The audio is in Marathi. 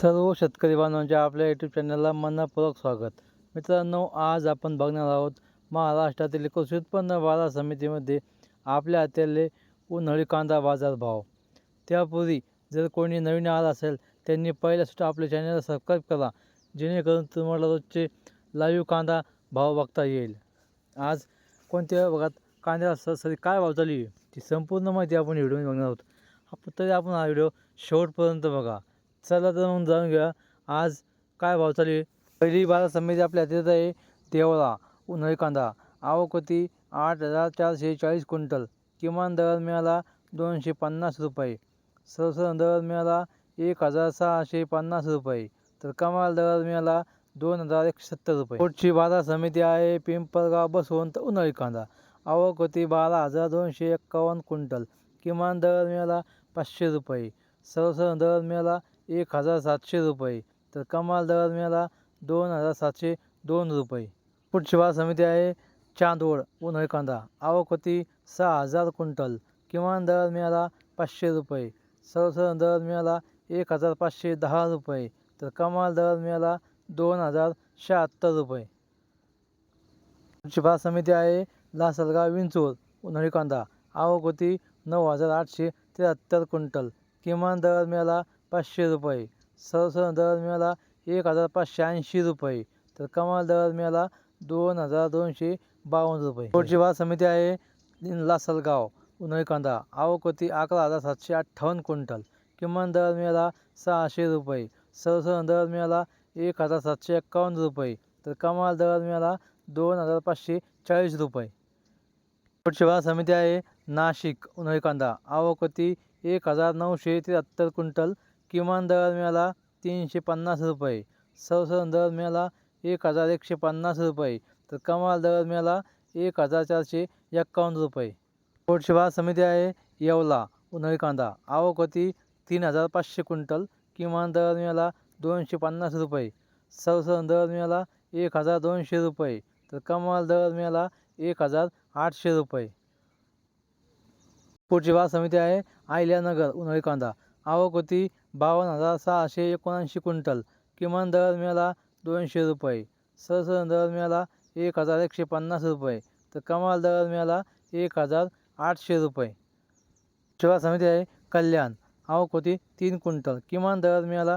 सर्व शेतकरी बांधवांच्या आपल्या यूट्यूब चॅनलला मनपूर्वक स्वागत. मित्रांनो आज आपण बघणार आहोत महाराष्ट्रातील कृषी उत्पन्न बाजार समितीमध्ये आपल्या हाताले उन्हाळी कांदा बाजार भाव. त्यापूर्वी जर कोणी नवीन आला असेल त्यांनी पहिल्या सुद्धा आपल्या चॅनलला सबस्क्राईब करा जेणेकरून तुम्हाला रोजचे लाईव्ह कांदा भाव बघता येईल. आज कोणत्या भागात कांद्याला सरासरी काय भाव चालू आहे ती संपूर्ण माहिती आपण व्हिडिओ बघणार आहोत. तरी आपण हा व्हिडिओ शेवटपर्यंत बघा. चला तर मग जाणून घ्या आज काय भाव चालू आहे? पहिली बाजार समिती आपल्या हातात आहे देवळा उन्हाळी कांदा. आवक आठ हजार चारशे चाळीस क्विंटल. किमान दर मिळाला दोनशे पन्नास रुपये. सरसर दर मिळाला एक हजार सहाशे पन्नास रुपये. तर कमाल दर मिळाला दोन हजार एकशे सत्तर रुपये. पुढची बाजार समिती आहे पिंपळगाव बसवंत उन्हाळी कांदा. आवक होती बारा हजार दोनशे एक्कावन्न क्विंटल. किमान दर मिळाला पाचशे रुपये. सरसर दर मिळाला एक हजार सातशे रुपये. तर कमाल दर मिळाला दोन हजार सातशे दोन रुपये. पुढची बाजार समिती आहे चांदवड उन्हाळी कांदा आवक होती सहा हजार क्विंटल. किमान दर मिळाला पाचशे रुपये. सरसर दर मिळाला एक हजार पाचशे दहा रुपये. तर कमाल दर मिळाला दोन हजार शहात्तर रुपये. पुढची बाजार समिती आहे लासलगाव विंचूर उन्हाळी कांदा आवक होती नऊ हजार आठशे त्र्याहत्तर क्विंटल. किमान दर मिळाला पाचशे रुपये. सरसर दर मिळाला एक हजार पाचशे ऐंशी रुपये. तर कमाल दर मिळाला दोन हजार दोनशे बावन्न रुपये. पोटची बाजार समिती आहे लासलगाव उन्हाळी कांदा आवक अकरा हजार सातशे अठ्ठावन्न क्विंटल. किमान दर मिळाला सहाशे रुपये. सरसर दर मिळाला एक हजार सातशे एक्कावन्न रुपये. तर कमाल दर मिळाला दोन हजार पाचशे चाळीस रुपये. पोटची बाजार समिती आहे नाशिक उन्हाळी कांदा एक हजार नऊशे त्र्याहत्तर क्विंटल. किमान दर मिळाला तीनशे पन्नास रुपये. सरसर दर मिळाला एक हजार एकशे पन्नास रुपये. तर कमाल दर मिळाला एक हजार चारशे एक्कावन्न रुपये. पोटशिवार बाजार समिती आहे येवला उन्हाळी कांदा आवक होती तीन हजार पाचशे क्विंटल. किमान दर मिळाला दोनशे पन्नास रुपये. सरसर दर मिळाला एक हजार दोनशे रुपये. तर कमाल दर मिळाला एक हजार आठशे रुपये. पुढची बाजार समिती आहे आयल्यानगर उन्हाळी कांदा आवक होती बावन्न हजार सहाशे एकोणऐंशी क्विंटल. किमान दर मिळाला दोनशे रुपये. सरसरण दर मिळाला एक हजार एकशे पन्नास रुपये. तर कमाल दर मिळाला एक हजार आठशे रुपये. पुढची समिती आहे कल्याण. आवक होती तीन क्विंटल. किमान दर मिळाला